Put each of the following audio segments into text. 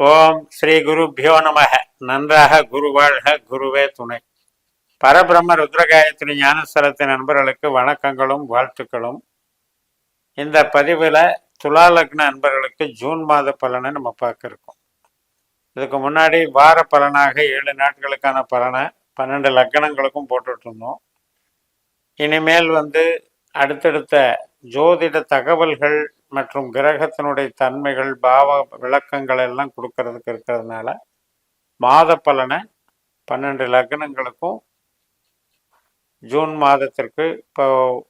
ஓம் ஸ்ரீ குருபியோ நமக நன்றாக குரு வாழ்க குருவே துணை. பரபிரம்ம ருத்ரகாயத்ரி ஞானஸ்தலத்தின் நண்பர்களுக்கு வணக்கங்களும் வாழ்த்துக்களும். இந்த பதிவில் துலா லக்ன நண்பர்களுக்கு ஜூன் மாத பலனை நம்ம பார்க்க இருக்கோம் இதுக்கு முன்னாடி வார பலனாக ஏழு நாட்களுக்கான பலனை பன்னெண்டு லக்னங்களுக்கும் போட்டுட்டு இருந்தோம் இனிமேல் வந்து அடுத்தடுத்த ஜோதிட தகவல்கள் மற்றும் கிரகத்தினுடைய தன்மைகள் பாவ விளக்கங்கள் எல்லாம் கொடுக்கறதுக்கு இருக்கிறதுனால மாத பலனை பன்னெண்டு லக்னங்களுக்கும் ஜூன் மாதத்திற்கு இப்போ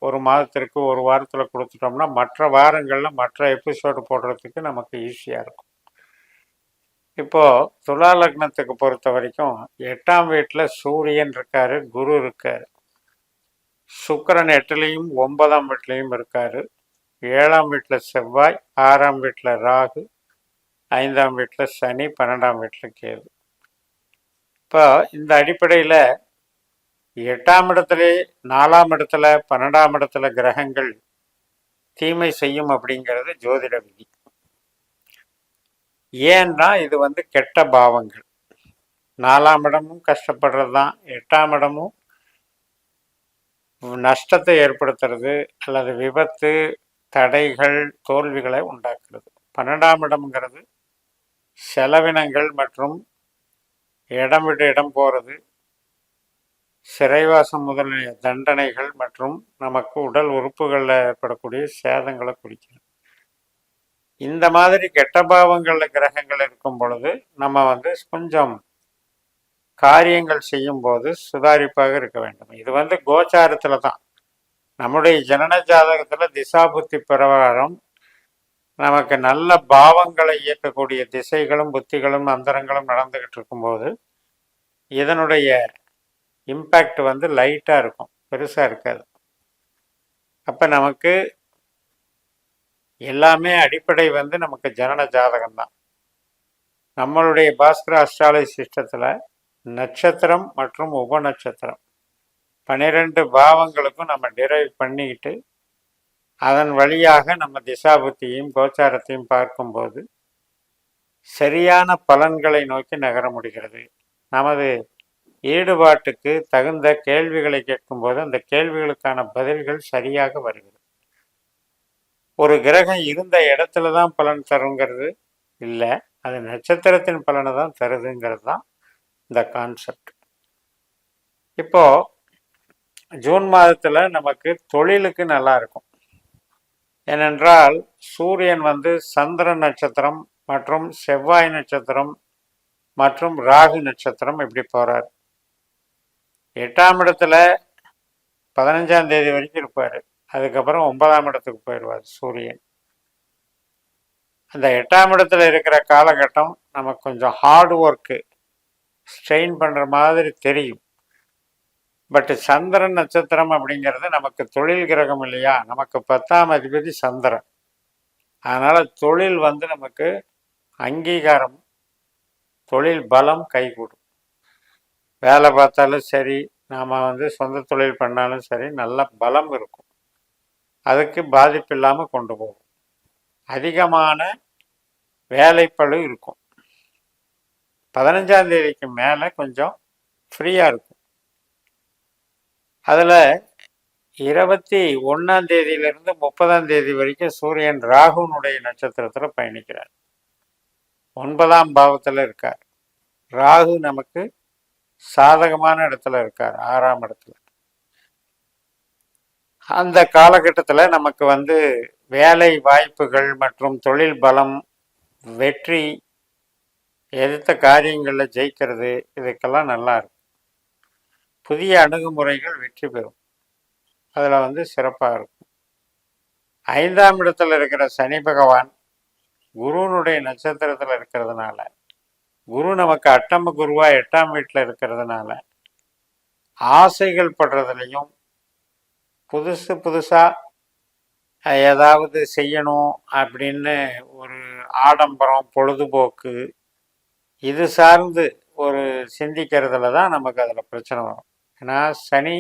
ஒரு மாதத்திற்கு ஒரு வாரத்தில் கொடுத்துட்டோம்னா மற்ற வாரங்களில் மற்ற எபிசோடு போடுறதுக்கு நமக்கு ஈஸியாக இருக்கும். இப்போது துலா லக்னத்துக்கு பொறுத்த வரைக்கும் எட்டாம் வீட்டில் சூரியன் இருக்காரு குரு இருக்காரு. சுக்கரன் எட்டுலேயும் ஒன்பதாம் வீட்லேயும் இருக்காரு. ஏழாம் வீட்டில் செவ்வாய் ஆறாம் வீட்டில் ராகு ஐந்தாம் வீட்டில் சனி பன்னெண்டாம் வீட்டில் கேது. இப்போ இந்த அடிப்படையில் எட்டாம் இடத்துல நாலாம் இடத்துல பன்னெண்டாம் இடத்துல கிரகங்கள் தீமை செய்யும் அப்படிங்கிறது ஜோதிட விதி. ஏன்னா இது வந்து கெட்ட பாவங்கள். நாலாம் இடமும் கஷ்டப்படுறது தான் எட்டாம் இடமும் நஷ்டத்தை ஏற்படுத்துறது அல்லது விபத்து தடைகள் தோல்விகளை உண்டாக்குறது பன்னெண்டாம் இடம்ங்கிறது செலவினங்கள் மற்றும் இடம் விட்டு இடம் போகிறது சிறைவாசம் முதலிய தண்டனைகள் மற்றும் நமக்கு உடல் உறுப்புகளில் ஏற்படக்கூடிய சேதங்களை குறிக்கிறது. இந்த மாதிரி கெட்ட பாவங்களில் கிரகங்கள் இருக்கும் பொழுது நம்ம வந்து கொஞ்சம் காரியங்கள் செய்யும் போது சுதாரிப்பாக இருக்க வேண்டும். இது வந்து கோச்சாரத்தில் தான். நம்முடைய ஜனன ஜாதகத்தில் திசாபுத்தி பிரகாரம் நமக்கு நல்ல பாவங்களை இயக்கக்கூடிய திசைகளும் புத்திகளும் அந்தரங்களும் நடந்துகிட்டு இருக்கும்போது இதனுடைய இம்பேக்ட் வந்து லைட்டாக இருக்கும் பெருசாக இருக்காது. அப்போ நமக்கு எல்லாமே அடிப்படை வந்து நமக்கு ஜனன ஜாதகம் தான் நம்மளுடைய பாஸ்கர அஸ்ட்ராலஜி சிஸ்டத்தில் நட்சத்திரம் மற்றும் உபநட்சத்திரம். பன்னிரெண்டு பாவங்களுக்கும் நம்ம டிரைவ் பண்ணிக்கிட்டு அதன் வழியாக நம்ம திசாபுத்தியும் கோச்சாரத்தையும் பார்க்கும்போது சரியான பலன்களை நோக்கி நகர முடிகிறது. நமது ஈடுபாட்டுக்கு தகுந்த கேள்விகளை கேட்கும்போது அந்த கேள்விகளுக்கான பதில்கள் சரியாக வருகிறது. ஒரு கிரகம் இருந்த இடத்துல தான் பலன் தருங்கிறது இல்லை அது நட்சத்திரத்தின் பலனை தான் தருதுங்கிறது தான் இந்த கான்செப்ட் இப்போது ஜூன் மாதத்தில் நமக்கு தொழிலுக்கு நல்லா இருக்கும். ஏனென்றால் சூரியன் வந்து சந்திர நட்சத்திரம் மற்றும் செவ்வாய் நட்சத்திரம் மற்றும் ராகு நட்சத்திரம் இப்படி போகிறார் எட்டாம் இடத்துல பதினஞ்சாம் தேதி வரைக்கும் இருப்பார். அதுக்கப்புறம் ஒன்பதாம் இடத்துக்கு போயிடுவார் சூரியன். அந்த எட்டாம் இடத்துல இருக்கிற காலகட்டம் நமக்கு கொஞ்சம் ஹார்ட் ஒர்க்கு ஸ்ட்ரெயின் பண்ணுற மாதிரி தெரியும். பட் சந்திரன் நட்சத்திரம் அப்படிங்கிறது நமக்கு தொழில் கிரகம் இல்லையா? நமக்கு பத்தாம் அதிபதி சந்திரன். அதனால் தொழில் வந்து நமக்கு அங்கீகாரம் தொழில் பலம் கைகூடும். வேலை பார்த்தாலும் சரி நாம் வந்து சொந்த தொழில் பண்ணாலும் சரி நல்ல பலம் இருக்கும். அதுக்கு பாதிப்பு இல்லாமல் கொண்டு போகும். அதிகமான வேலைப்பழு இருக்கும். பதினஞ்சாம் தேதிக்கு மேலே கொஞ்சம் ஃப்ரீயாக இருக்கும். அதில் இருபத்தி ஒன்றாம் தேதியிலிருந்து முப்பதாம் தேதி வரைக்கும் சூரியன் ராகுனுடைய நட்சத்திரத்தில் பயணிக்கிறார். ஒன்பதாம் பாவத்தில் இருக்கார். ராகு நமக்கு சாதகமான இடத்துல இருக்கார் ஆறாம் இடத்துல. அந்த காலகட்டத்தில் நமக்கு வந்து வேலை வாய்ப்புகள் மற்றும் தொழில் பலம் வெற்றி எதிர்த்த காரியங்களில் ஜெயிக்கிறது இதுக்கெல்லாம் நல்லா இருக்கும். புதிய அணுகுமுறைகள் வெற்றி பெறும். அதில் வந்து சிறப்பாக இருக்கும். ஐந்தாம் இடத்துல இருக்கிற சனி பகவான் குருனுடைய நட்சத்திரத்தில் இருக்கிறதுனால குரு நமக்கு அட்டம குருவா எட்டாம் வீட்டில் இருக்கிறதுனால ஆசைகள் படுறதுலையும் புதுசு புதுசாக ஏதாவது செய்யணும் அப்படின்னு ஒரு ஆடம்பரம் பொழுதுபோக்கு இது சார்ந்து ஒரு சிந்திக்கிறதுல தான் நமக்கு அதில் பிரச்சனை வரும். ஏன்னா சனி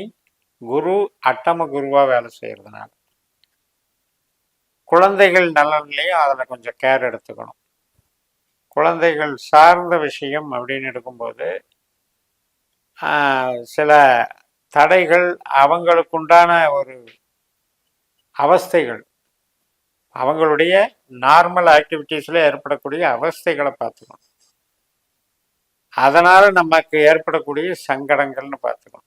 குரு அட்டம குருவாக வேலை செய்கிறதுனால குழந்தைகள் நலன்லையும் அதில் கொஞ்சம் கேர் எடுத்துக்கணும். குழந்தைகள் சார்ந்த விஷயம் அப்படின்னு எடுக்கும்போது ஆஹ், சில தடைகள் அவங்களுக்குண்டான ஒரு அவஸ்தைகள் அவங்களுடைய நார்மல் ஆக்டிவிட்டீஸில் ஏற்படக்கூடிய அவஸ்தைகளை பார்த்துக்கணும். அதனால நமக்கு ஏற்படக்கூடிய சங்கடங்கள்னு பார்த்துக்கணும்.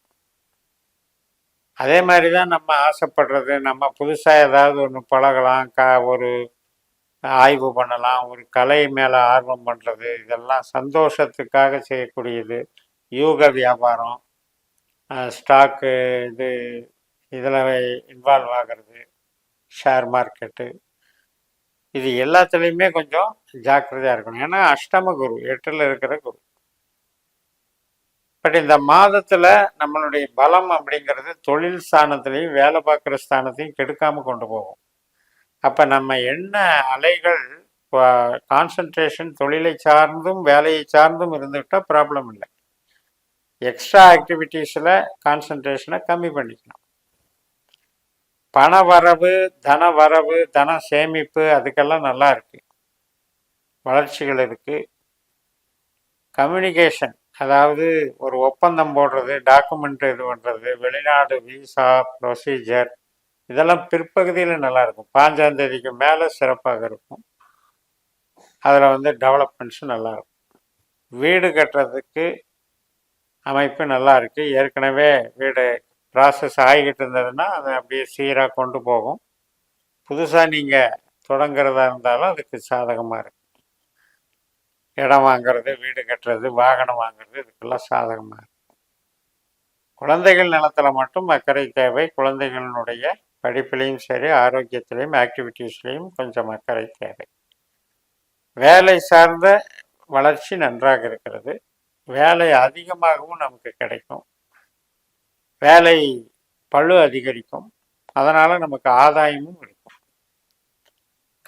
அதே மாதிரி தான் நம்ம ஆசைப்படுறது. நம்ம புதுசாக ஏதாவது ஒன்று பழகலாம். க ஒரு ஆய்வு பண்ணலாம். ஒரு கலை மேலே ஆர்வம் பண்ணுறது இதெல்லாம் சந்தோஷத்துக்காக செய்யக்கூடியது. யூக வியாபாரம் ஸ்டாக்கு இது இதில் இன்வால்வ் ஆகிறது. ஷேர் மார்க்கெட்டு இது எல்லாத்துலேயுமே கொஞ்சம் ஜாக்கிரதையாக இருக்கணும். ஏன்னா அஷ்டம குரு எட்டில் இருக்கிற குரு. பட் இந்த மாதத்தில் நம்மளுடைய பலம் அப்படிங்கிறது தொழில் ஸ்தானத்திலையும் வேலை பார்க்குற ஸ்தானத்தையும் கெடுக்காமல் கொண்டு போகும். அப்போ நம்ம என்ன அலைகள் கான்சன்ட்ரேஷன் தொழிலை சார்ந்தும் வேலையை சார்ந்தும் இருந்துக்கிட்டால் ப்ராப்ளம் இல்லை. எக்ஸ்ட்ரா ஆக்டிவிட்டீஸில் கான்சன்ட்ரேஷனை கம்மி பண்ணிக்கணும். பண வரவு தன வரவு தன சேமிப்பு அதுக்கெல்லாம் நல்லா இருக்கு. வளர்ச்சிகள் இருக்குது கம்யூனிகேஷன் அதாவது ஒரு ஒப்பந்தம் போடுறது டாக்குமெண்ட் இது பண்ணுறது வெளிநாடு விசா ப்ரொசீஜர் இதெல்லாம் பிற்பகுதியில் நல்லாயிருக்கும். பாஞ்சாம் தேதிக்கு மேலே சிறப்பாக இருக்கும். அதில் வந்து டெவலப்மெண்ட்ஸும் நல்லா இருக்கும் வீடு கட்டுறதுக்கு அமைப்பு நல்லா இருக்குது ஏற்கனவே வீடு ப்ராசஸ் ஆகிக்கிட்டு இருந்ததுன்னா அதை அப்படியே சீராக கொண்டு போகும். புதுசாக நீங்கள் தொடங்குறதா இருந்தாலும் அதுக்கு சாதகமாக இருக்கும் இடம் வாங்குறது வீடு கட்டுறது வாகனம் வாங்குறது இதுக்கெல்லாம் சாதகமாக இருக்கும் குழந்தைகள் நலத்தில் மட்டும் அக்கறை தேவை. குழந்தைகளினுடைய படிப்புலேயும் சரி ஆரோக்கியத்திலையும் ஆக்டிவிட்டீஸ்லேயும் கொஞ்சம் அக்கறை தேவை. வேலை சார்ந்த வளர்ச்சி நன்றாக இருக்கிறது. வேலை அதிகமாகவும் நமக்கு கிடைக்கும். வேலை பழு அதிகரிக்கும். அதனால் நமக்கு ஆதாயமும் இருக்கும்.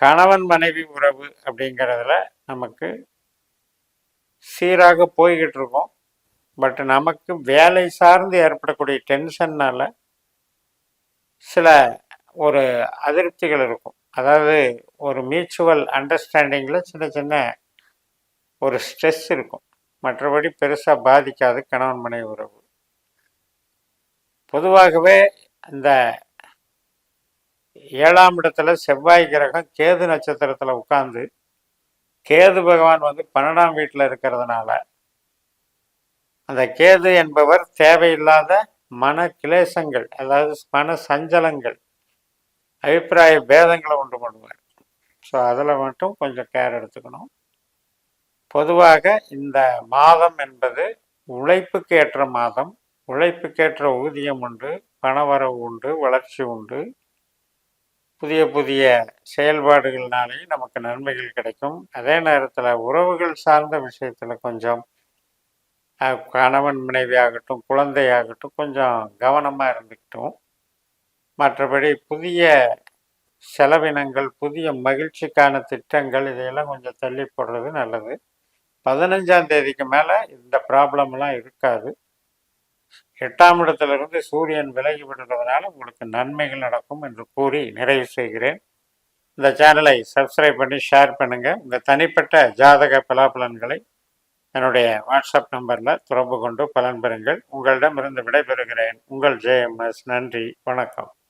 கணவன் மனைவி உறவு அப்படிங்கிறதுல நமக்கு சீராக போய்கிட்டு இருக்கோம் பட் நமக்கு வேலை சார்ந்து ஏற்படக்கூடிய டென்ஷன்னால சில ஒரு அதிருப்திகள் இருக்கும். அதாவது ஒரு மியூச்சுவல் அண்டர்ஸ்டாண்டிங்கில் சின்ன சின்ன ஒரு ஸ்ட்ரெஸ் இருக்கும். மற்றபடி பெருசாக பாதிக்காது கணவன் மனைவி உறவு. பொதுவாகவே இந்த ஏழாம் இடத்துல செவ்வாய் கிரகம் கேது நட்சத்திரத்தில் உட்காந்து கேது பகவான் வந்து பன்னெண்டாம் வீட்டில் இருக்கிறதுனால அந்த கேது என்பவர் தேவையில்லாத மன கிளேசங்கள் அதாவது மன சஞ்சலங்கள் அபிப்பிராய பேதங்களை உண்டு பண்ணுவார். ஸோ அதில் மட்டும் கொஞ்சம் கேர் எடுத்துக்கணும். பொதுவாக இந்த மாதம் என்பது உழைப்புக்கு ஏற்ற மாதம் உழைப்புக்கேற்ற ஊதியம் உண்டு பணவரவு உண்டு வளர்ச்சி உண்டு. புதிய புதிய செயல்பாடுகள்னாலேயும் நமக்கு நன்மைகள் கிடைக்கும். அதே நேரத்தில் உறவுகள் சார்ந்த விஷயத்தில் கொஞ்சம் கணவன் மனைவி ஆகட்டும் கொஞ்சம் கவனமாக இருந்துக்கிட்டோம். மற்றபடி புதிய செலவினங்கள் புதிய மகிழ்ச்சிக்கான திட்டங்கள் இதையெல்லாம் கொஞ்சம் தள்ளி போடுறது நல்லது. பதினஞ்சாம் தேதிக்கு மேலே இந்த ப்ராப்ளம்லாம் இருக்காது. எட்டாம் இடத்திலிருந்து சூரியன் விலகி விடுறதுனால உங்களுக்கு நன்மைகள் நடக்கும் என்று கூறி நிறைவு செய்கிறேன். இந்த சேனலை சப்ஸ்கிரைப் பண்ணி ஷேர் பண்ணுங்கள் இந்த தனிப்பட்ட ஜாதக பலாபலன்களை என்னுடைய வாட்ஸ்அப் நம்பரில் தொடர்பு கொண்டு பலன் பெறுங்கள். உங்களிடமிருந்து விடைபெறுகிறேன். உங்கள் ஜேஎம்எஸ் நன்றி. வணக்கம்.